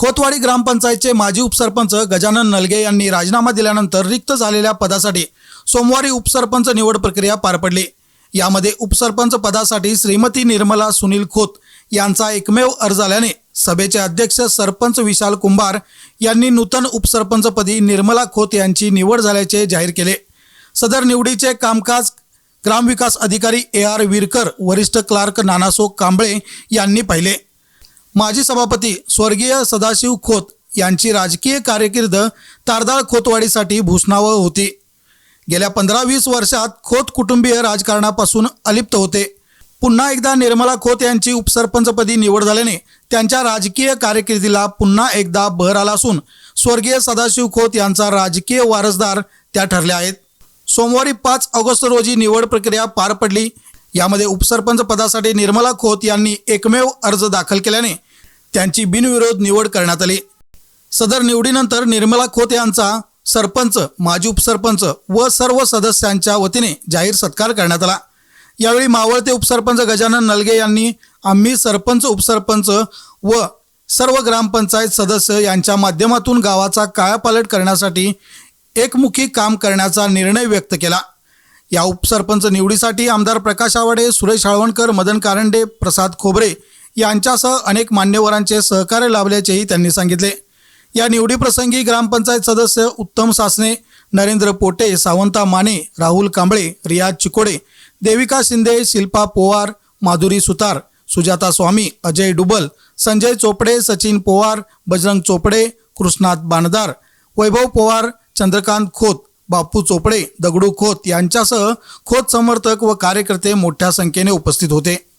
खोतवाडी ग्रामपंचायतचे माजी उपसरपंच गजानन नलगे यांनी राजीनामा दिल्यानंतर रिक्त झालेल्या पदासाठी सोमवारी उपसरपंच निवड प्रक्रिया पार पडली. यामध्ये उपसरपंच पदासाठी श्रीमती निर्मला सुनील खोत यांचा एकमेव अर्ज आल्याने सभेचे अध्यक्ष सरपंच विशाल कुंभार यांनी नूतन उपसरपंचपदी निर्मला खोत यांची निवड झाल्याचे जाहीर केले. सदर निवडीचे कामकाज ग्रामविकास अधिकारी ए आर विरकर वरिष्ठ क्लार्क नानासो कांबळे यांनी पाहिले. माजी सभापती स्वर्गीय सदाशिव खोत यांची राजकीय कारकीर्द तारदाळ खोतवाडीसाठी भूषणावळ होती. गेल्या पंधरा वीस वर्षात खोत कुटुंबीय राजकारणापासून अलिप्त होते. पुन्हा एकदा निर्मला खोत यांची उपसरपंचपदी निवड झाल्याने त्यांच्या राजकीय कारकिर्दीला पुन्हा एकदा बहर आला असून स्वर्गीय सदाशिव खोत यांचा राजकीय वारसदार त्या ठरल्या आहेत. सोमवारी पाच ऑगस्ट रोजी निवड प्रक्रिया पार पडली. यामध्ये उपसरपंच पदासाठी निर्मला खोत यांनी एकमेव अर्ज दाखल केल्याने त्यांची बिनविरोध निवड करण्यात आली. सदर निवडीनंतर निर्मला खोत यांचा सरपंच माजी उपसरपंच व सर्व सदस्यांच्या वतीने जाहीर सत्कार करण्यात आला. यावेळी मावळते उपसरपंच गजानन नलगे यांनी आम्ही सरपंच उपसरपंच व सर्व ग्रामपंचायत सदस्य यांच्या माध्यमातून गावाचा कायापालट करण्यासाठी एकमुखी काम करण्याचा निर्णय व्यक्त केला. या उपसरपंच निवडीसाठी आमदार प्रकाश आवाडे सुरेश हळवणकर मदन कारंडे प्रसाद खोबरे यांच्यासह अनेक मान्यवरांचे सहकार्य लाभल्याचेही त्यांनी सांगितले. या निवडीप्रसंगी ग्रामपंचायत सदस्य उत्तम सासने नरेंद्र पोटे सावंता माने राहुल कांबळे रियाज चिकोडे देविका शिंदे शिल्पा पोवार माधुरी सुतार सुजाता स्वामी अजय डुबल संजय चोपडे सचिन पोवार बजरंग चोपडे कृष्णात बाणदार वैभव पोवार चंद्रकांत खोत बापू चोपडे दगडू खोत यांच्यासह खोत समर्थक व कार्यकर्ते मोठ्या संख्येने उपस्थित होते.